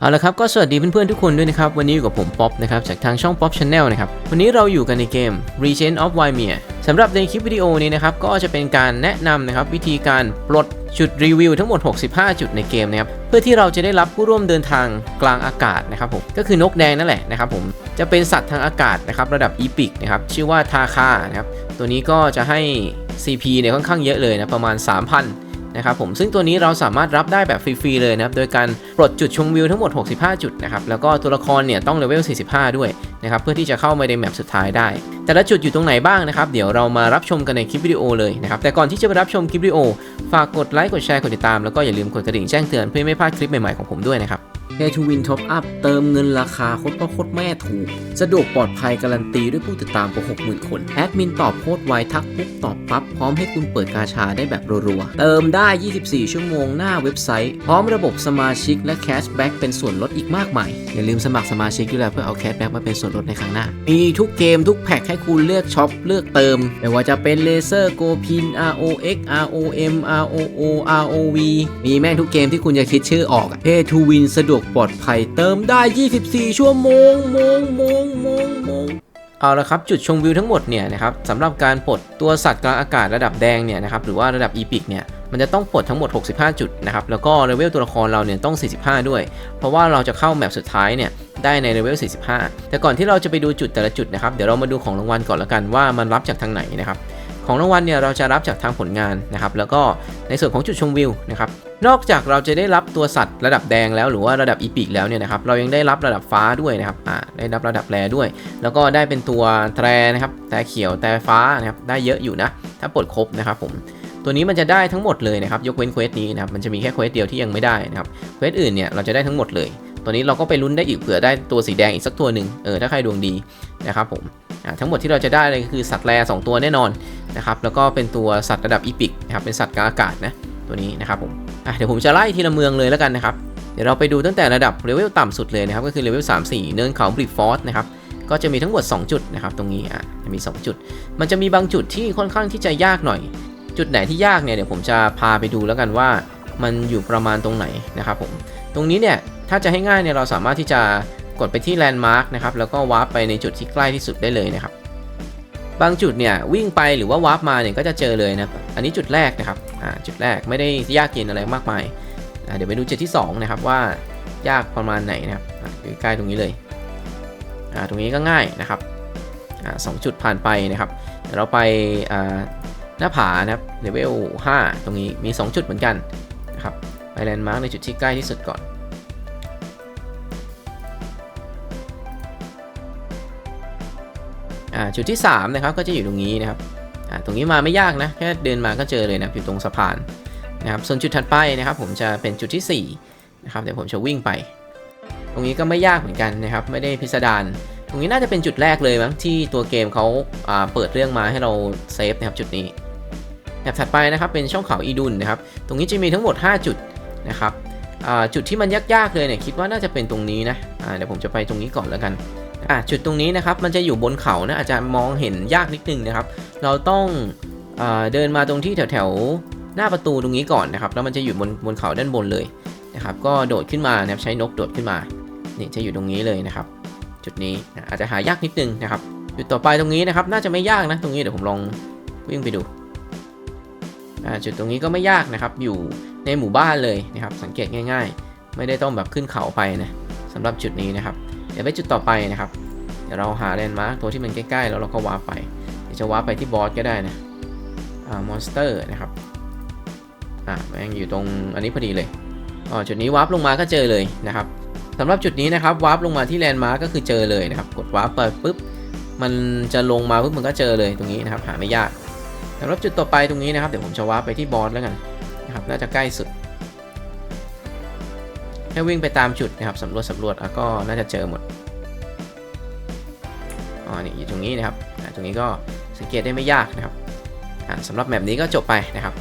เอาละครับก็สวัสดีเพื่อนๆทุกคนด้วยนะครับ วันนี้อยู่กับผมป๊อปนะครับ จากทางช่อง Pop Channel นะครับ วันนี้เราอยู่กันในเกม Regent of Wymere สำหรับในคลิปวิดีโอนี้นะครับ ก็จะเป็นการแนะนำนะครับ วิธีการปลดจุดรีวิวทั้งหมด 65 จุดในเกมนะครับ เพื่อที่เราจะได้รับผู้ร่วมเดินทางกลางอากาศนะครับผมก็คือนกแดงนั่นแหละนะครับผมจะเป็นสัตว์ทางอากาศนะครับระดับอีพิกนะครับชื่อว่าทาคานะครับตัวนี้ก็จะให้ CP เนี่ยค่อนข้างเยอะเลยนะประมาณ 3,000 นะครับผมซึ่งตัวนี้เราสามารถรับได้แบบฟรีๆเลยนะครับโดยการปลดจุดชมวิวทั้งหมด 65 จุดนะครับแล้วก็ตัวละครเนี่ยต้องเลเวล 45 ด้วยนะครับเพื่อที่จะเข้ามาในแมปสุดท้ายได้ แต่ละจุดอยู่ตรงไหนบ้างนะครับเดี๋ยวเรามารับชมกันในคลิปวิดีโอเลยนะครับแต่ก่อนที่จะไปรับชมคลิปวิดีโอฝากกดไลค์กดแชร์กดติดตามแล้วก็อย่าลืมกดกระดิ่งแจ้งเตือนเพื่อไม่พลาดคลิปใหม่ๆของผมด้วยนะครับ Pay to Win Top Up เติมเงินราคาโคตรพ่อโคตรแม่ถูก สะดวกปลอดภัยการันตีด้วยผู้ติดตามกว่า 60,000 คน แอดมินตอบโพสต์ไวทักปุ๊บตอบปั๊บ พร้อมให้คุณเปิดกาชาได้แบบรัวๆ เติมได้ 24 ชั่วโมงหน้าเว็บไซต์ พร้อมระบบสมาชิกและแคชแบ็กเป็นส่วนลดอีกมากมาย อย่าลืมสมัครสมาชิกด้วยแล้วเพื่อเอาแคชแบ็กมาเป็นส่วนลดในครั้งหน้า มีทุกเกมทุกแพ็คให้คุณเลือกช็อปเลือกเติม ไม่ว่าจะเป็นเลเซอร์โกพิน ROX ROM ROO ROV มีแม่งทุกเกมที่คุณจะคิดชื่อออก Pay to Win สะดวกปลอดภัยเติมได้ 24 ชั่วโมงโมงโมงโมงโมงเอาละครับจุดชมวิวทั้งหมดเนี่ยนะครับสำหรับการปลดตัวสัตว์กลางอากาศระดับแดงเนี่ยนะครับหรือว่าระดับอีพิกเนี่ยมันจะต้องปลดทั้งหมด 65 จุดนะครับแล้วก็เลเวลตัวละครเราเนี่ยต้อง 45 ด้วย เพราะว่าเราจะเข้าแมปสุดท้ายเนี่ยได้ในเลเวล 45 แต่ก่อนที่เราจะไปดูจุดแต่ละจุดนะครับเดี๋ยวเรามาดูของรางวัลก่อนละกันว่ามันรับจากทางไหนนะครับ ของรางวัลเนี่ยเราจะรับจากทางผลงานนะครับแล้วก็ในส่วนของจุดชมวิวนะครับนอกจากเราจะได้รับตัวสัตว์ระดับแดงแล้วหรือว่าระดับอีพิกแล้วเนี่ยนะครับเรายังได้รับระดับฟ้าด้วยนะครับอ่าได้รับระดับแรด้วย แล้วก็ได้เป็นตัวแตรนะครับแต่เขียวแต่ฟ้านะครับได้เยอะอยู่นะถ้าปลดครบนะครับผมตัวนี้มันจะได้ทั้งหมดเลยนะครับยกเว้นเควสนี้นะครับมันจะมีแค่เควสเดียวที่ยังไม่ได้นะครับเควสอื่นเนี่ยเราจะได้ทั้งหมดเลย ตัวนี้เราก็ไปลุ้นได้อีกเผื่อได้ตัวสีแดงอีกสักตัวหนึ่งเออถ้าใครดวงดีนะครับผม ทั้งหมดที่เราจะได้เลยคือสัตว์แรสองตัวแน่นอนนะครับแล้วก็เป็นตัวสัตว์ระดับอีพิกนะครับเป็นสัตว์กลางอากาศนะตัวนี้นะครับผมเดี๋ยวผมจะไล่ทีละเมืองเลยแล้วกันนะครับเดี๋ยวเราไปดูตั้งแต่ระดับเลเวลต่ำสุดเลยนะครับก็คือเลเวล3 4 เนินเขาบริดฟอร์สนะครับก็จะมีทั้งหมด 2 จุดนะครับตรงนี้อะจะมี 2 จุด มันจะมีบางจุดที่ค่อนข้างที่จะยากหน่อย จุดไหนที่ยากเนี่ยเดี๋ยวผมจะพาไปดูแล้วกันว่ามันอยู่ประมาณตรงไหนนะครับผมตรงนี้เนี่ยถ้าจะให้ง่ายเนี่ยเราสามารถที่จะ กดไปที่แลนด์มาร์กนะครับแล้วก็วาร์ปไปในจุดที่ใกล้ที่สุดได้เลยนะครับ บางจุดเนี่ยวิ่งไปหรือว่าวาร์ปมาเนี่ยก็จะเจอเลยนะครับอันนี้จุดแรกนะครับอ่าจุดแรกไม่ได้ยากเย็นอะไรมากมายอะเดี๋ยวไปดูจุดที่2นะครับว่ายากประมาณไหนนะครับใกล้ตรงนี้เลยอ่าตรงนี้ก็ง่ายนะครับอ่าสองจุดผ่านไปนะครับเดี๋ยวเราไปอ่าหน้าผานะครับเลเวล5ตรงนี้มี 2 จุดเหมือนกันนะครับไปแลนด์มาร์กในจุดที่ใกล้ที่สุดก่อน อ่าจุดที่3นะครับก็จะอยู่ตรงนี้นะครับอ่าตรงนี้มาไม่ยากนะแค่เดินมาก็เจอเลยนะอยู่ตรงสะพานนะครับส่วนจุดถัดไปนะครับ ผมจะเป็นจุดที่4นะครับเดี๋ยวผมจะวิ่งไป ตรงนี้ก็ไม่ยากเหมือนกันนะครับ ไม่ได้พิสดารตรงนี้น่าจะเป็นจุดแรกเลยมั้งที่ตัวเกมเขาาเปิดเรื่องมาให้เราเซฟนะครับจุดนี้แถบถัดไปนะครับเป็นช่องเขาอีดุนนะครับ ตรงนี้จะมีทั้งหมด 5 จุดนะครับจุดที่มันยากๆเลยเนี่ยคิดว่าน่าจะเป็นตรงนี้นะเดี๋ยวผมจะไปตรงนี้ก่อนแล้วกัน อ่าจุดตรงนี้นะครับมันจะอยู่บนเขานะอาจจะมองเห็นยากนิดนึงนะครับ เราต้องอเดินมาตรงที่แถวๆหน้าประตูตรงนี้ก่อนนะครับแล้วมันจะอยู่บนบนเขาด้านบนเลยนะครับ ก็โดดขึ้นมานะครับใช้นกโดดขึ้นมานี่จะอยู่ตรงนี้เลยนะครับ จุดนี้อาจจะหายากนิดนึงนะครับจุดต่อไปตรงนี้นะครับ น่าจะไม่ยากนะ ตรงนี้เดี๋ยวผมลองวิ่งไปดูจุดตรงนี้ก็ไม่ยากนะครับ อยู่ในหมู่บ้านเลยนะครับ สังเกตง่าย ๆ ไม่ได้ต้องแบบขึ้นเขาไปนะสำหรับจุดนี้นะครับ ดี๋ยวไปจุดต่อไปนะครับ เดี๋ยวเราหาแลนด์มาร์คตัวที่มันใกล้ๆแล้วเราก็วาร์ปไป เดี๋ยวจะวาร์ปไปที่บอสก็ได้นะอ่ามอนสเตอร์นะครับ อ่าแม่งอยู่ตรงอันนี้พอดีเลยอ๋อจุดนี้วาร์ปลงมาก็เจอเลยนะครับสำหรับจุดนี้นะครับวาร์ปลงมาที่แลนด์มาร์กก็คือเจอเลยนะครับ กดวาร์ปไปปุ๊บมันจะลงมาปุ๊บมันก็เจอเลยตรงนี้นะครับ หาไม่ยากสำหรับจุดต่อไปตรงนี้นะครับเดี๋ยวผมจะวาร์ปไปที่บอสแล้วกันนะครับน่าจะใกล้สุด ค่วิ่งไปตามจุดนะครับสำรวจสำรวจแล้วก็น่าจะเจอหมดอ๋อนี่อยู่ตรงนี้นะครับตรงนี้ก็สังเกตได้ไม่ยากนะครับสำหรับแมปนี้ก็จบไปนะครับ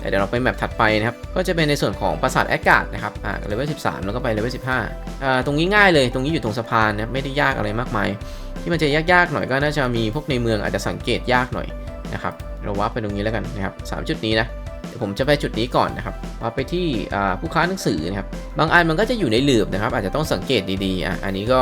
แต่เดี๋ยวเราไปแมปถัดไปนะครับ ก็จะเป็นในส่วนของปราสาทแอคกาดนะครับอ่าเลเวล13 แล้วก็ไปเลเวล15อ่าตรงนี้ง่ายเลย ตรงนี้อยู่ตรงสะพานนะไม่ได้ยากอะไรมากมาย ที่มันจะยากๆหน่อยก็น่าจะมีพวกในเมืองอาจจะสังเกตยากหน่อยนะครับ เราวับไปตรงนี้แล้วกันนะครับสามจุดนี้นะ เดี๋ยวผมจะไปจุดนี้ก่อนนะครับว่าไปที่ผู้ค้าหนังสือนะครับ บางอันมันก็จะอยู่ในหลืบนะครับ อาจจะต้องสังเกตดีๆอะอันนี้ก็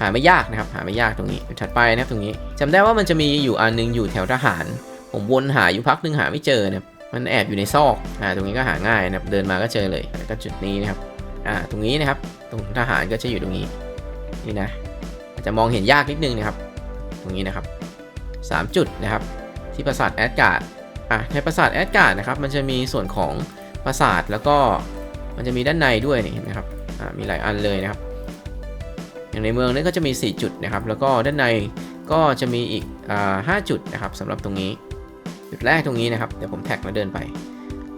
หาไม่ยากนะครับ หาไม่ยากตรงนี้ ถัดไปนะครับตรงนี้จำได้ว่ามันจะมีอยู่อันนึงอยู่แถวทหาร ผมวนหาอยู่พักนึงหาไม่เจอนะครับมันแอบอยู่ในซอกอ่าตรงนี้ก็หาง่ายนะครับ เดินมาก็เจอเลยแล้วก็จุดนี้นะครับอ่าตรงนี้นะครับ ตรงทหารก็จะอยู่ตรงนี้ นี่นะ อาจจะมองเห็นยากนิดนึงนะครับ ตรงนี้นะครับสามจุดนะครับ ที่ปราสาทแอดการ์ด อะในปราสาทแอดการ์ดนะครับ มันจะมีส่วนของปราสาทแล้วก็มันจะมีด้านในด้วยนี่เห็นไหมครับอ่ามีหลายอันเลยนะครับ อย่างในเมืองนี่ก็จะมี 4 จุดนะครับ แล้วก็ด้านในก็จะมีอีกอ่าห้าจุดนะครับสำหรับตรงนี้ จุดแรกตรงนี้นะครับ เดี๋ยวผมแท็กแล้วเดินไป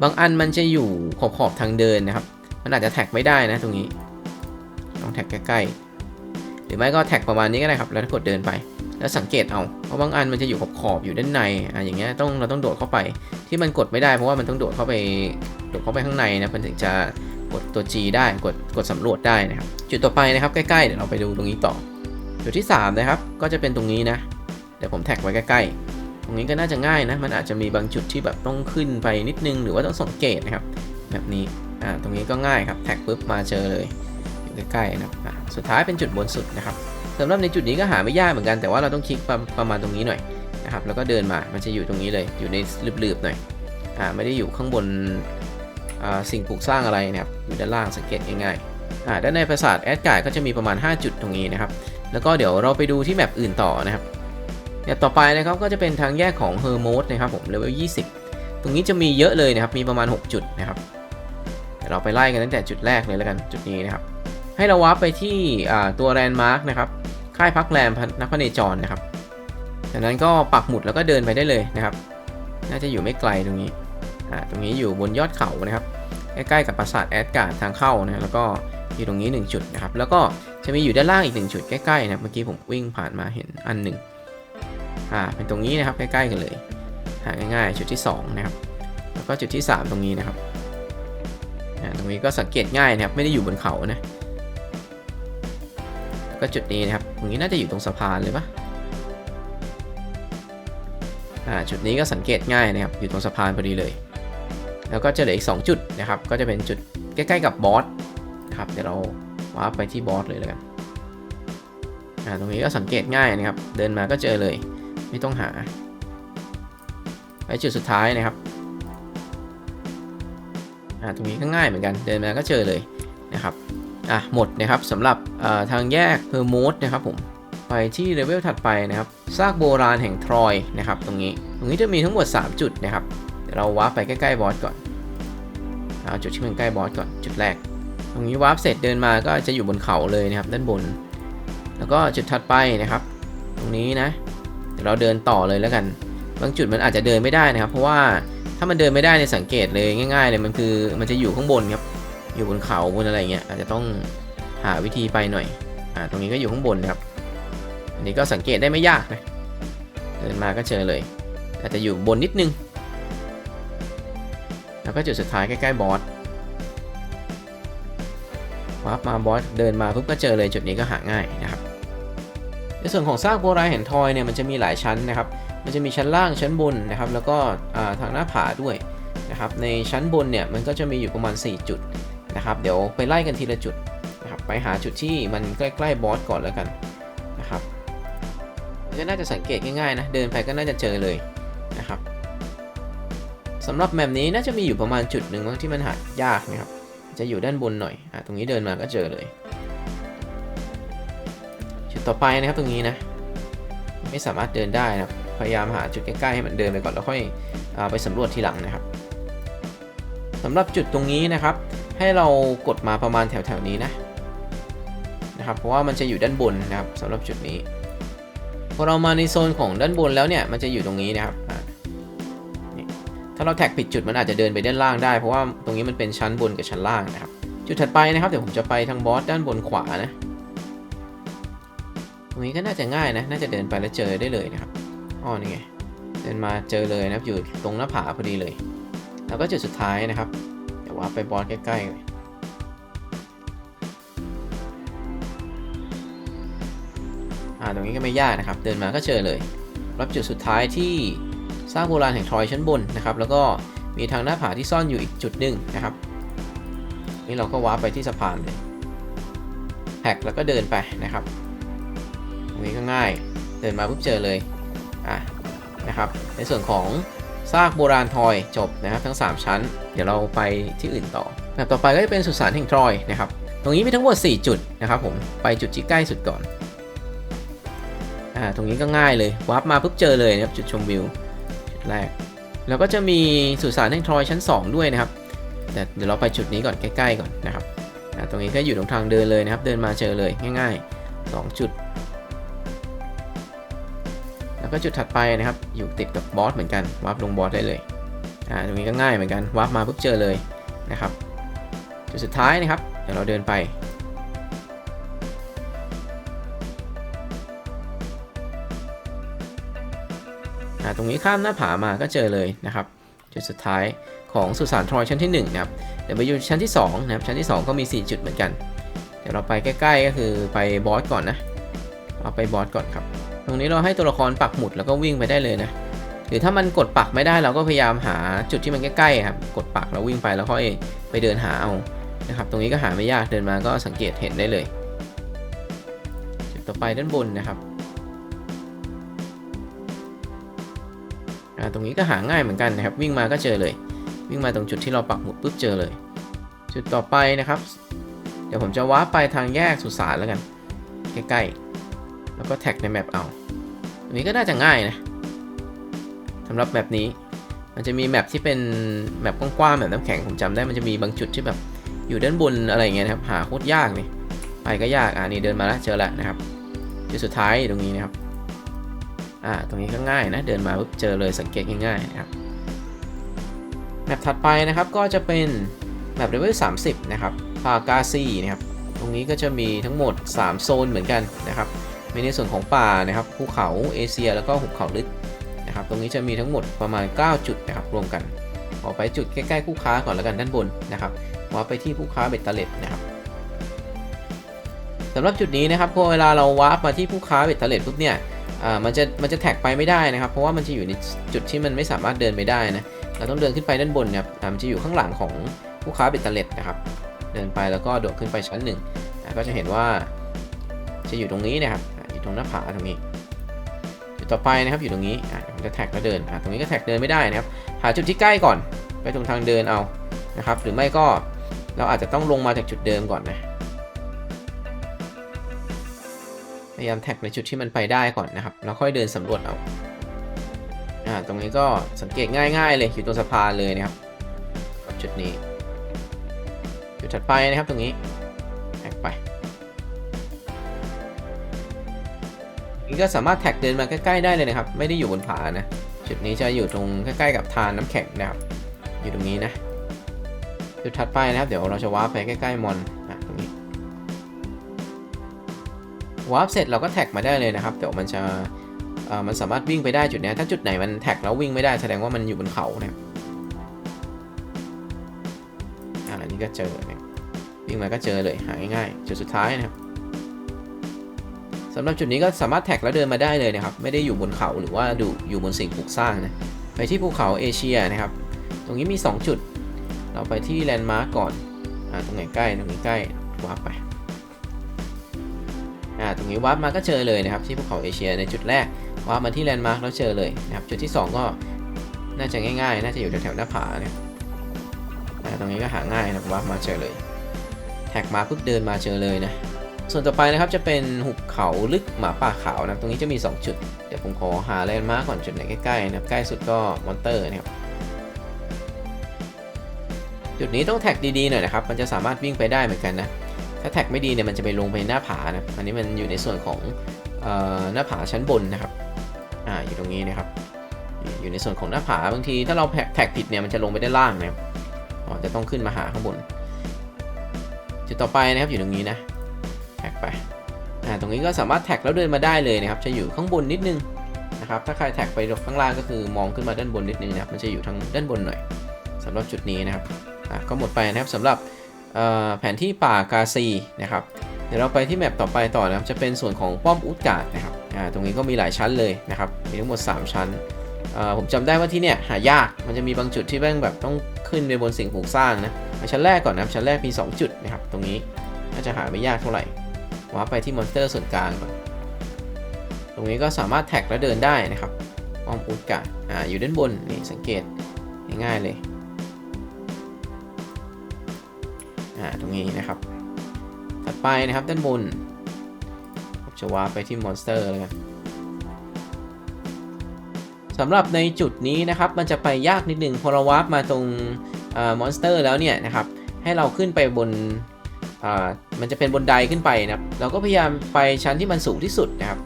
บางอันมันจะอยู่ขอบขอบๆทางเดินนะครับ มันอาจจะแท็กไม่ได้นะตรงนี้ลองแท็กใกล้ๆหรือไม่ก็แท็กประมาณนี้ก็ได้ครับ แล้วกดเดินไป แล้วสังเกตเอาเพราะบางอันมันจะอยู่ขอบขอบๆอยู่ด้านในอะอย่างเงี้ยต้องเราต้องโดดเข้าไป ที่มันกดไม่ได้เพราะว่ามันต้องโดดเข้าไปโดดเข้าไปข้างในนะมันถึงจะกดตัว G ได้กดกดสำรวจได้นะครับจุดต่อไปนะครับใกล้ๆเดี๋ยวเราไปดูตรงนี้ต่อ จุดที่ 3 นะครับ ก็จะเป็นตรงนี้นะเดี๋ยวผมแท็กไว้ใกล้ๆ ตรงนี้ก็น่าจะง่ายนะมันอาจจะมีบางจุดที่แบบต้องขึ้นไปนิดนึงหรือว่าต้องสังเกตนะครับ แบบนี้อ่าตรงนี้ก็ง่ายครับแท็กปุ๊บมาเจอเลยใกล้ๆนะครับสุดท้ายเป็นจุดบนสุดนะครับ สำหรับในจุดนี้ก็หาไม่ยากเหมือนกันแต่ว่าเราต้องคลิกประประมาณตรงนี้หน่อยนะครับแล้วก็เดินมามันจะอยู่ตรงนี้เลยอยู่ในลืบๆหน่อยอ่าไม่ได้อยู่ข้างบนอ่าสิ่งปลูกสร้างอะไรนะครับอยู่ด้านล่างสังเกตง่ายๆอ่าด้านในปราสาทแอดการ์ดก็จะมีประมาณ 5 จุดตรงนี้นะครับแล้วก็เดี๋ยวเราไปดูที่แมปอื่นต่อนะครับเนี่ยต่อไปนะครับก็จะเป็นทางแยกของเฮอร์โมสนะครับผมเลเวล20 ตรงนี้จะมีเยอะเลยนะครับมีประมาณ 6 จุดนะครับเราไปไล่กันตั้งแต่จุดแรกเลยแล้วกันจุดนี้นะครับให้เราวาร์ปไปที่อ่าตัวแลนด์มาร์กนะครับ ค่ายพักแรมนักพเนจรนะครับ จากนั้นก็ปักหมุดแล้วก็เดินไปได้เลยนะครับ น่าจะอยู่ไม่ไกลตรงนี้อ่าตรงนี้อยู่บนยอดเขานะครับ ใกล้ๆกับปราสาทแอดการ์ดทางเข้านะแล้วก็อยู่ตรงนี้ 1 จุดนะครับ แล้วก็จะมีอยู่ด้านล่างอีก 1 จุดใกล้ๆนะเมื่อกี้ผมวิ่งผ่านมาเห็นอันหนึ่งอ่าเป็นตรงนี้นะครับใกล้ๆกันเลยหาง่ายๆจุดที่ 2 นะครับ แล้วก็จุดที่ 3 ตรงนี้นะครับอ่าตรงนี้ก็สังเกตง่ายนะครับไม่ได้อยู่บนเขานะ ก็จุดนี้นะครับตรงนี้น่าจะอยู่ตรงสะพานเลยปะอ่าจุดนี้ก็สังเกตง่ายนะครับ อยู่ตรงสะพานพอดีเลย แล้วก็จะเหลืออีก 2 จุดนะครับ ก็จะเป็นจุดใกล้ๆกับบอสครับเดี๋ยวเราวาร์ปไปที่บอสเลยแล้วกันอ่าตรงนี้ก็สังเกตง่ายนะครับ เดินมาก็เจอเลย ไม่ต้องหาไปจุดสุดท้ายนะครับอ่าตรงนี้ก็ง่ายเหมือนกัน เดินมาก็เจอเลยนะครับ อะหมดนะครับสำหรับทางแยกเฮอร์โมสนะครับผมไปที่เลเวลถัดไปนะครับซากโบราณแห่งทรอยนะครับตรงนี้ ตรงนี้จะมีทั้งหมด 3 จุดนะครับเดี๋ยวเราวาร์ปไปใกล้ๆบอสก่อนเอาจุดที่มันใกล้บอสก่อนจุดแรก ตรงนี้วาร์ปเสร็จเดินมาก็จะอยู่บนเขาเลยนะครับด้านบน แล้วก็จุดถัดไปนะครับ ตรงนี้นะเราเดินต่อเลยแล้วกัน บางจุดมันอาจจะเดินไม่ได้นะครับ เพราะว่าถ้ามันเดินไม่ได้ในยสังเกตเลยง่าย ๆ เลยมันคือมันจะอยู่ข้างบนครับ อยู่บนเขาบนอะไรเงี้ยอาจจะต้องหาวิธีไปหน่อยอ่าตรงนี้ก็อยู่ข้างบนนะครับ อันนี้ก็สังเกตได้ไม่ยากนะเดินมาก็เจอเลย อาจจะอยู่บนนิดนึง แล้วก็จุดสุดท้ายใกล้ๆบอสวาร์ปมาบอสเดินมาปุ๊บก็เจอเลยจุดนี้ก็หาง่ายนะครับ ในส่วนของซากโบราณแห่งทอยเนี่ยมันจะมีหลายชั้นนะครับ มันจะมีชั้นล่างชั้นบนนะครับ แล้วก็อ่าทางหน้าผาด้วยนะครับ ในชั้นบนเนี่ยมันก็จะมีอยู่ประมาณ 4 จุด นะครับ เดี๋ยวไปไล่กันทีละจุดนะครับ ไปหาจุดที่มันใกล้ๆบอสก่อนแล้วกันนะครับก็น่าจะสังเกตง่ายๆนะ เดินไปก็น่าจะเจอเลยนะครับสำหรับแมปนี้น่าจะมีอยู่ประมาณจุดหนึ่งที่มันหายากนะครับ จะอยู่ด้านบนหน่อยอะตรงนี้เดินมาก็เจอเลย จุดต่อไปนะครับตรงนี้นะ ไม่สามารถเดินได้นะพยายามหาจุดใกล้ๆให้มันเดินไปก่อนแล้วค่อยอไปสำรวจทีหลังนะครับสำหรับจุดตรงนี้นะครับ ให้เรากดมาประมาณแถวๆนี้นะนะครับเพราะว่ามันจะอยู่ด้านบนนะครับสำหรับจุดนี้พอเรามาในโซนของด้านบนแล้วเนี่ยมันจะอยู่ตรงนี้นะครับถ้าเราแท็กผิดจุดมันอาจจะเดินไปด้านล่างได้ เพราะว่าตรงนี้มันเป็นชั้นบนกับชั้นล่างนะครับ จุดถัดไปนะครับเดี๋ยวผมจะไปทางบอสด้านบนขวานะตรงนี้ก็น่าจะง่ายนะน่าจะเดินไปแล้วเจอได้เลยนะครับอ๋อนี่ไงเดินมาเจอเลยนะครับอยู่ตรงหน้าผาพอดีเลย แล้วก็จุดสุดท้ายนะครับ วว่าไปบอสใกล้ๆเลยอ่าตรงนี้ก็ไม่ยากนะครับ เดินมาก็เจอเลย รับจุดสุดท้ายที่สร้างโบราณแห่งทรอยชั้นบนนะครับ แล้วก็มีทางหน้าผาที่ซ่อนอยู่อีกจุดหนึ่งนะครับ นี่เราก็ว้าร์ปไปที่สะพานเลยแท็กแล้วก็เดินไปนะครับตรงนี้ก็ง่าย เดินมาปุ๊บเจอเลย อะ นะครับ ในส่วนของซากโบราณทอยจบนะครับทั้ง 3 ชั้น ดี๋ยวเราไปที่อื่นต่อแบบต่อไปก็จะเป็นสุสานแห่งทรอยนะครับ ตรงนี้มีทั้งหมด 4 จุดนะครับผมไปจุดที่ใกล้สุดก่อนอ่าตรงนี้ก็ง่ายเลยวาร์ปมาปุ๊บเจอเลยนะครับจุดชมวิวจุดแรก แล้วก็จะมีสุสานแห่งทรอยชั้น 2 ด้วยนะครับแต่เดี๋ยวเราไปจุดนี้ก่อนใกล้ๆก่อนนะครับอ่าตรงนี้ก็อยู่ตรงทางเดินเลยนะครับ เดินมาเจอเลยง่ายๆ 2 จุด แล้วก็จุดถัดไปนะครับ อยู่ติดกับบอสเหมือนกันวาร์ปลงบอสได้เลย อ่าตรงนี้ก็ง่ายเหมือนกันวาร์ปมาปุ๊บเจอเลยนะครับจุดสุดท้ายนะครับ เดี๋ยวเราเดินไปตรงนี้ข้ามหน้าผามาก็เจอเลยนะครับ จุดสุดท้ายของสุสานทรอยชั้นที่1นะครับเดี๋ยวไปอยู่ชั้นที่2นะครับชั้นที่ 2 ก็มี 4 จุดเหมือนกัน เดี๋ยวเราไปใกล้ ๆ ก็คือไปบอสก่อนนะ เอาไปบอสก่อนครับ ตรงนี้เราให้ตัวละครปักหมุดแล้วก็วิ่งไปได้เลยนะ หรือถ้ามันกดปักไม่ได้เราก็พยายามหาจุดที่มันใกล้ๆครับกดปักแล้ววิ่งไปแล้วค่อยไปเดินหาเอานะครับตรงนี้ก็หาไม่ยากเดินมาก็สังเกตเห็นได้เลย จุดต่อไปด้านบนนะครับตรงนี้ก็หาง่ายเหมือนกันนะครับ วิ่งมาก็เจอเลย วิ่งมาตรงจุดที่เราปักหมุดปุ๊บเจอเลย จุดต่อไปนะครับ เดี๋ยวผมจะว้าไปทางแยกสุสานแล้วกัน ใกล้ๆ แล้วก็แท็กในแมปเอาตรงนี้ก็น่าจะง่ายนะ สำหรับแมปนี้ มันจะมีแมปที่เป็นแมปกว้างๆแบบน้ำแข็งผมจำได้มันจะมีบางจุดที่แบบอยู่ด้านบนอะไรเงี้ยนะครับหาโคตรยากเลยไปก็ยากอ่านี่เดินมาแล้วเจอแล้วนะครับจุดสุดท้ายตรงนี้นะครับอ่าตรงนี้ก็ง่ายนะเดินมาปุ๊บเจอเลยสังเกตง่ายๆนะครับแมปถัดไปนะครับก็จะเป็นแมปเลเวล30 นะครับปากาซีนะครับตรงนี้ก็จะมีทั้งหมด 3 โซนเหมือนกันนะครับมีในส่วนของป่านะครับภูเขาเอเชียแล้วก็หุบเขาลึก ตรงนี้จะมีทั้งหมดประมาณ 9 จุดนะครับรวมกันขอไปจุดใกล้ๆคู่ค้าก่อนแล้วกันด้านบนนะครับว่าไปที่ผู้ค้าเบ็ดเตล็ดนะครับสำหรับจุดนี้นะครับพอเวลาเราวาร์ปมาที่ผู้ค้าเบ็ดเตล็ดปุ๊บเนี่ยอ่ามันจะมันจะแท็กไปไม่ได้นะครับ เพราะว่ามันจะอยู่ในจุดที่มันไม่สามารถเดินไปได้นะเราต้องเดินขึ้นไปด้านบนนะครับมันจะอยู่ข้างหลังของผู้ค้าเบ็ดเตล็ดนะครับ เดินไปแล้วก็โดดขึ้นไปชั้นหนึ่งก็จะเห็นว่าจะอยู่ตรงนี้นะครับอยู่ตรงหน้าผาตรงนี้ ต่อไปนะครับอยู่ตรงนี้อ่ามันจะแท็กแล้วเดินอ่าตรงนี้ก็แท็กเดินไม่ได้นะครับ หาจุดที่ใกล้ก่อน ไปตรงทางเดินเอานะครับ หรือไม่ก็เราอาจจะต้องลงมาจากจุดเดิมก่อนนะพยายามแท็กในจุดที่มันไปได้ก่อนนะครับแล้วค่อยเดินสำรวจเอาอ่าตรงนี้ก็สังเกตง่าย ๆ เลยอยู่ตรงสะพานเลยนะครับจุดนี้จุดถัดไปนะครับตรงนี้ นี่ก็สามารถแท็กเดินมาใกล้ๆได้เลยนะครับ ไม่ได้อยู่บนผานะ จุดนี้จะอยู่ตรงใกล้ๆกับทานน้ำแข็งนะครับ อยู่ตรงนี้นะ จุดถัดไปนะครับ เดี๋ยวเราจะวาร์ปไปใกล้ๆมอนอะตรงนี้ วาร์ปเสร็จเราก็แท็กมาได้เลยนะครับ เดี๋ยวมันจะมันสามารถวิ่งไปได้จุดนี้ ถ้าจุดไหนมันแท็กแล้ววิ่งไม่ได้แสดงว่ามันอยู่บนเขานะครับอ่าอันนี้ก็เจอนะครับวิ่งมาก็เจอเลยหายง่ายจุดสุดท้ายนะครับ สำหรับจุดนี้ก็สามารถแท็กแล้วเดินมาได้เลยนะครับ ไม่ได้อยู่บนเขาหรือว่าดูอยู่บนสิ่งปลูกสร้างนะ ไปที่ภูเขาเอเชียนะครับ ตรงนี้มี 2 จุด เราไปที่แลนด์มาร์กก่อนอ่าตรงไหนใกล้ ตรงนี้ใกล้วาร์ปไปอ่าตรงนี้วาร์ปมาก็เจอเลยนะครับ ที่ภูเขาเอเชียในจุดแรกวาร์ปมาที่แลนด์มาร์กแล้วเจอเลยนะครับ จุดที่ 2 ก็น่าจะง่ายๆ น่าจะอยู่แถวๆหน้าผาเนี่ยอ่าตรงนี้ก็หาง่ายนะครับวาร์ปมาเจอเลย แท็กมาปุ๊บเดินมาเจอเลยนะ ส่วนต่อไปนะครับจะเป็นหุบเขาลึกหมาป่าขาวนะตรงนี้จะมี 2 จุด เดี๋ยวผมขอหาแลนด์มาร์กก่อนจุดไหนใกล้ๆนะใกล้สุดก็มอนเตอร์นะครับจุดนี้ต้องแท็กดีๆหน่อยนะครับ มันจะสามารถวิ่งไปได้เหมือนกันนะ ถ้าแท็กไม่ดีเนี่ยมันจะไปลงไปหน้าผานะ อันนี้มันอยู่ในส่วนของออหน้าผาชั้นบนนะครับ อ่า อยู่ตรงนี้นะครับ อยู่ในส่วนของหน้าผาบางที ถ้าเราแท็กผิดเนี่ยมันจะลงไปด้านล่างนะครับ อ๋อ จะต้องขึ้นมาหาข้างบน จุดต่อไปนะครับอยู่ตรงนี้นะ แท็กไปอ่าตรงนี้ก็สามารถแท็กแล้วเดินมาได้เลยนะครับจะอยู่ข้างบนนิดนึงนะครับถ้าใครแท็กไปข้างล่างก็คือมองขึ้นมาด้านบนนิดนึงนะครับมันจะอยู่ทางด้านบนหน่อยสำหรับจุดนี้นะครับอะก็หมดไปนะครับสำหรับแผนที่ป่ากาซีนะครับเดี๋ยวเราไปที่แมปต่อไปต่อนะครับจะเป็นส่วนของป้อมอุดการ์ดนะครับอ่าตรงนี้ก็มีหลายชั้นเลยนะครับมีทั้งหมด 3 ชั้นอ่อผมจำได้ว่าที่เนี่ยหายากมันจะมีบางจุดที่แม่งแบบต้องขึ้นไปบนสิ่งปลูกสร้างนะชั้นแรกก่อนนะครับชั้นแรกมี 2 จุดนะครับตรงนี้น่าจะหาไม่ยากเท่าไหร่าร์ปไปที่มอนสเตอร์ส่วนกลางก่อนตรงนี้ก็สามารถแท็กแล้วเดินได้นะครับป้อมอุดกะอ่าอยู่ด้านบนนี่สังเกตง่ายๆเลยอ่าตรงนี้นะครับ ถัดไปนะครับด้านบนผมจะวาร์ปไปที่มอนสเตอร์แล้วกันสำหรับในจุดนี้นะครับมันจะไปยากนิดนึงพอเราวาร์ปมาตรงมอนสเตอร์แล้วเนี่ยนะครับให้เราขึ้นไปบน อ่ามันจะเป็นบนไดขึ้นไปนะครับเราก็พยายามไปชั้นที่มันสูงที่สุดนะครับ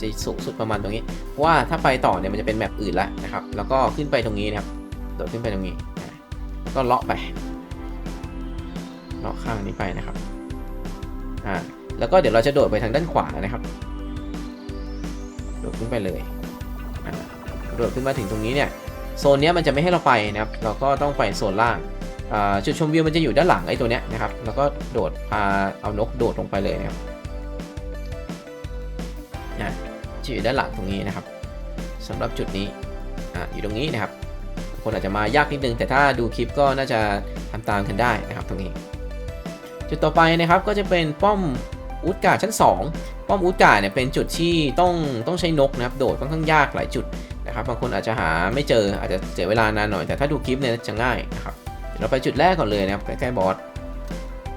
จะสูงสุดประมาณตรงนี้เพราะว่าถ้าไปต่อเนี่ยมันจะเป็นแมปอื่นแล้วนะครับ แล้วก็ขึ้นไปตรงนี้นะครับโดดขึ้นไปตรงนี้แล้วก็เลาะไปเลาะข้างนี้ไปนะครับอ่าแล้วก็เดี๋ยวเราจะโดดไปทางด้านขวานะครับ โดดขึ้นไปเลยโดดขึ้นมาถึงตรงนี้เนี่ยโซนนี้มันจะไม่ให้เราไปนะครับ เราก็ต้องไปโซนล่าง จุดชมวิวมันจะอยู่ด้านหลังไอ้ตัวเนี้ยนะครับ แล้วก็โดดพาเอานกโดดลงไปเลยนะครับนะจะอยู่ด้านหลังตรงนี้นะครับสำหรับจุดนี้ออยู่ตรงนี้นะครับ คนอาจจะมายากนิดนึง แต่ถ้าดูคลิปก็น่าจะทำตามกันได้นะครับ ตรงนี้ จุดต่อไปนะครับก็จะเป็นป้อมอุดกาชั้น 2 ป้อมอุดกาเนี่ยเป็นจุดที่ต้องต้องใช้นกนะครับ โดดค่อนข้างยากหลายจุดนะครับ บางคนอาจจะหาไม่เจออาจจะเสียเวลานานหน่อย แต่ถ้าดูคลิปเนี่ยจะง่ายนะครับ เราไปจุดแรกก่อนเลยนะครับใกล้ๆบอส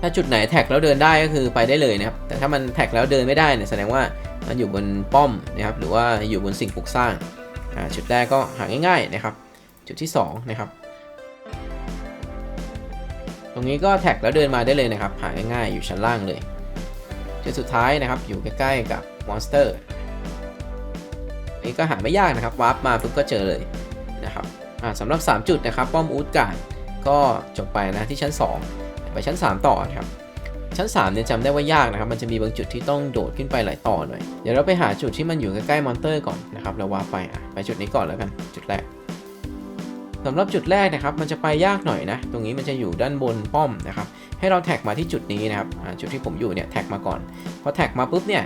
ถ้าจุดไหนแท็กแล้วเดินได้ก็คือไปได้เลยนะครับ แต่ถ้ามันแท็กแล้วเดินไม่ได้เนี่ยแสดงว่ามันอยู่บนป้อมนะครับ หรือว่าอยู่บนสิ่งปลูกสร้างจุดแรกก็หาง่ายๆนะครับ จุดที่สองนะครับ ตรงนี้ก็แท็กแล้วเดินมาได้เลยนะครับ หาง่ายๆอยู่ชั้นล่างเลย จุดสุดท้ายนะครับอยู่ใกล้ๆกับมอนสเตอร์นี่ก็หาไม่ยากนะครับวาร์ปมาปุ๊บก็เจอเลยนะครับสำหรับ 3 จุดนะครับ ป้อมอูดการ์ด ก็จบไปนะที่ชั้น 2 ไปชั้น 3 ต่อครับ ชั้น3เนี่ยจำได้ว่ายากนะครับ มันจะมีบางจุดที่ต้องโดดขึ้นไปหลายต่อหน่อย เดี๋ยวเราไปหาจุดที่มันอยู่ใกล้ๆมอนเตอร์ก่อนนะครับแล้ววาร์ไปอะไปจุดนี้ก่อนแล้วกันจุดแรกสำหรับจุดแรกนะครับ มันจะไปยากหน่อยนะ ตรงนี้มันจะอยู่ด้านบนป้อมนะครับ ให้เราแท็กมาที่จุดนี้นะครับจุดที่ผมอยู่เนี่ยแท็กมาก่อน พอแท็กมาปุ๊บเนี่ย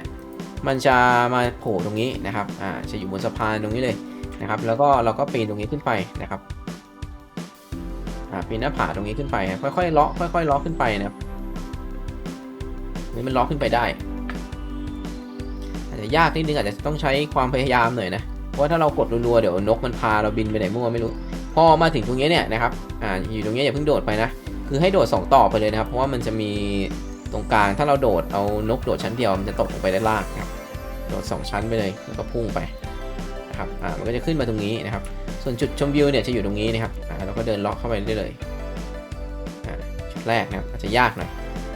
มันจะมาโผล่ตรงนี้นะครับ อ่า จะอยู่บนสะพานตรงนี้เลยนะครับ แล้วก็เราก็ปีนตรงนี้ขึ้นไปนะครับ ปีนหน้าผาตรงนี้ขึ้นไปครับค่อยๆเลาะค่อยๆเลาะขึ้นไปนะครับนี่มันเลาะขึ้นไปได้ อาจจะยากนิดนึงอาจจะต้องใช้ความพยายามหน่อยนะเพราะว่าถ้าเรากดรัวๆเดี๋ยวนกมันพาเราบินไปไหนมั่วไม่รู้ พอมาถึงตรงนี้เนี่ยนะครับอ่าอยู่ตรงนี้อย่าเพิ่งโดดไปนะคือให้โดด 2 ต่อไปเลยนะครับ เพราะว่ามันจะมีตรงกลางถ้าเราโดดเอานกโดดชั้นเดียวมันจะตกลงไปด้านล่างนะครับโดด 2 ชั้นไปเลยแล้วก็พุ่งไปนะครับอ่ามันก็จะขึ้นมาตรงนี้นะครับ ส่วนจุดชมวิวเนี่ยจะอยู่ตรงนี้นะครับ อ่าเราก็เดินเลาะเข้าไปได้เลยจุดแรกนะครับอาจจะยากหน่อย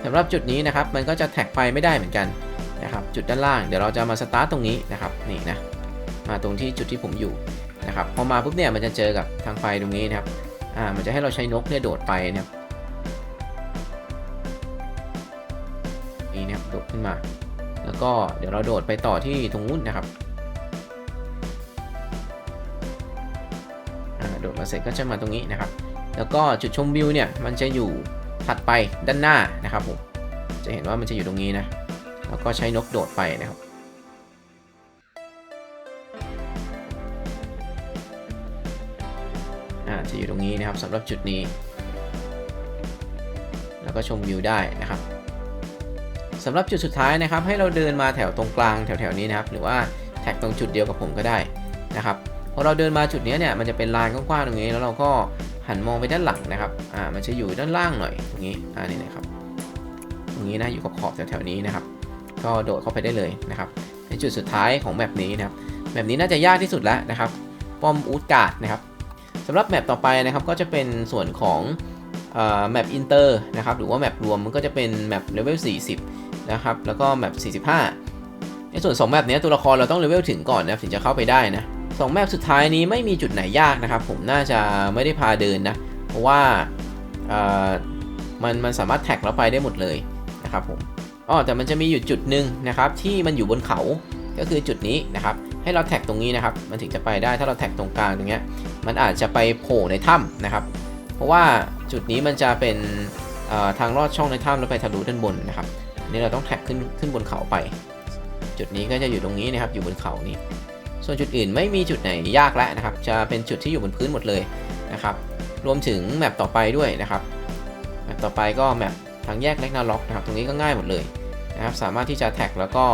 สำหรับจุดนี้นะครับมันก็จะแท็กไปไม่ได้เหมือนกันนะครับจุดด้านล่างเดี๋ยวเราจะมาสตาร์ทตรงนี้นะครับนี่นะมาตรงที่จุดที่ผมอยู่นะครับพอมาปุ๊บเนี่ยมันจะเจอกับทางไฟตรงนี้นะครับอ่ามันจะให้เราใช้นกเนี่ยโดดไปนะครับนี่นะครับโดดขึ้นมา แล้วก็เดี๋ยวเราโดดไปต่อที่ตรงนู้นนะครับ โดดมาเสร็จก็จะมาตรงนี้นะครับ แล้วก็จุดชมวิวเนี่ยมันจะอยู่ถัดไปด้านหน้านะครับผมจะเห็นว่ามันจะอยู่ตรงนี้นะแล้วก็ใช้นกโดดไปนะครับอ่าจะอยู่ตรงนี้นะครับสำหรับจุดนี้ แล้วก็ชมวิวได้นะครับสำหรับจุดสุดท้ายนะครับ ให้เราเดินมาแถวตรงกลางแถวๆนี้นะครับ หรือว่าแท็กตรงจุดเดียวกับผมก็ได้นะครับ พอเราเดินมาจุดนี้เนี่ยมันจะเป็นลานกว้างๆตรงนี้แล้วเราก็หันมองไปด้านหลังนะครับ อ่า มันจะอยู่ด้านล่างหน่อยตรงนี้ อ่า นี่นะครับ ตรงนี้นะอยู่ขอบแถวๆนี้นะครับ ก็โดดเข้าไปได้เลยนะครับในจุดสุดท้ายของแมปนี้นะครับ แมปนี้น่าจะยากที่สุดแล้วนะครับ ป้อมอูดการ์ดนะครับสำหรับแมปต่อไปนะครับก็จะเป็นส่วนของแมปอินเตอร์นะครับ หรือว่าแมปรวมมันก็จะเป็นแมปเลเวล 40 นะครับ แล้วก็แมป 45 ในส่วน2แมปนี้ตัวละครเราต้องเลเวลถึงก่อนนะถึงจะเข้าไปได้นะ สองแมปสุดท้ายนี้ไม่มีจุดไหนยากนะครับ ผมน่าจะไม่ได้พาเดินนะ เพราะว่ามันมันสามารถแท็กเราไปได้หมดเลยนะครับผมอ๋อแต่มันจะมีอยู่จุดหนึ่งนะครับที่มันอยู่บนเขาก็คือจุดนี้นะครับ ให้เราแท็กตรงนี้นะครับ มันถึงจะไปได้ถ้าเราแท็กตรงกลางตรงเนี้ยมันอาจจะไปโผล่ในถ้ำนะครับ เพราะว่าจุดนี้มันจะเป็นทางลอดช่องในถ้ำแล้วไปทะลุด้านบนนะครับนี่เราต้องแท็กขึ้นขึ้นบนเขาไป จุดนี้ก็จะอยู่ตรงนี้นะครับอยู่บนเขานี้ ส่วนจุดอื่นไม่มีจุดไหนยากแล้วนะครับ จะเป็นจุดที่อยู่บนพื้นหมดเลยนะครับ รวมถึงแมปต่อไปด้วยนะครับ แมปต่อไปก็แมปทางแยกเล็กนาล็อกนะครับ ตรงนี้ก็ง่ายหมดเลยนะครับ สามารถที่จะแท็กแล้วก็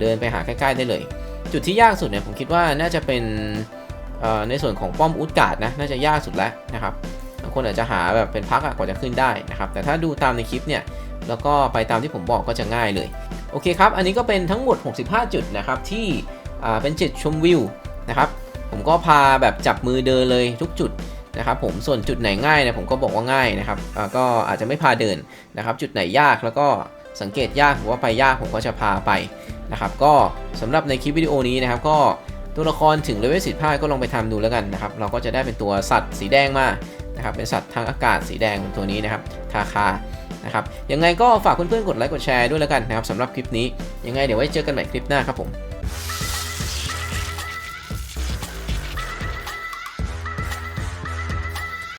เดินไปหาใกล้ๆได้เลย จุดที่ยากสุดเนี่ยผมคิดว่าน่าจะเป็นในส่วนของป้อมอุดการ์ดนะ น่าจะยากสุดแล้วนะครับบางคนอาจจะหาแบบเป็นพักกว่าจะขึ้นได้นะครับ แต่ถ้าดูตามในคลิปเนี่ย แล้วก็ไปตามที่ผมบอกก็จะง่ายเลย โอเคครับ อันนี้ก็เป็นทั้งหมด 65 จุดนะครับที่ เป็นจุดชมวิวนะครับ ผมก็พาแบบจับมือเดินเลยทุกจุดนะครับผมส่วนจุดไหนง่ายนี่ยผมก็บอกว่าง่ายนะครับก็อาจจะไม่พาเดินนะครับ จุดไหนยากแล้วก็สังเกตยากหรือว่าไปยากผมก็จะพาไปนะครับ ก็สำหรับในคลิปวิดีโอนี้นะครับ ก็ตัวละครถึงเลเวล15ก็ลองไปทำดูแล้วกันนะครับ เราก็จะได้เป็นตัวสัตว์สีแดงมานะครับ เป็นสัตว์ทางอากาศสีแดงตัวนี้นะครับ ทาคานะครับยังไงก็ฝากเพื่อนๆกดไลค์กดแชร์ด้วยแล้วกันนะครับสำหรับคลิปนี้ยังไงเดี๋ยวไว้เจอกันใหม่คลิปหน้าครับผม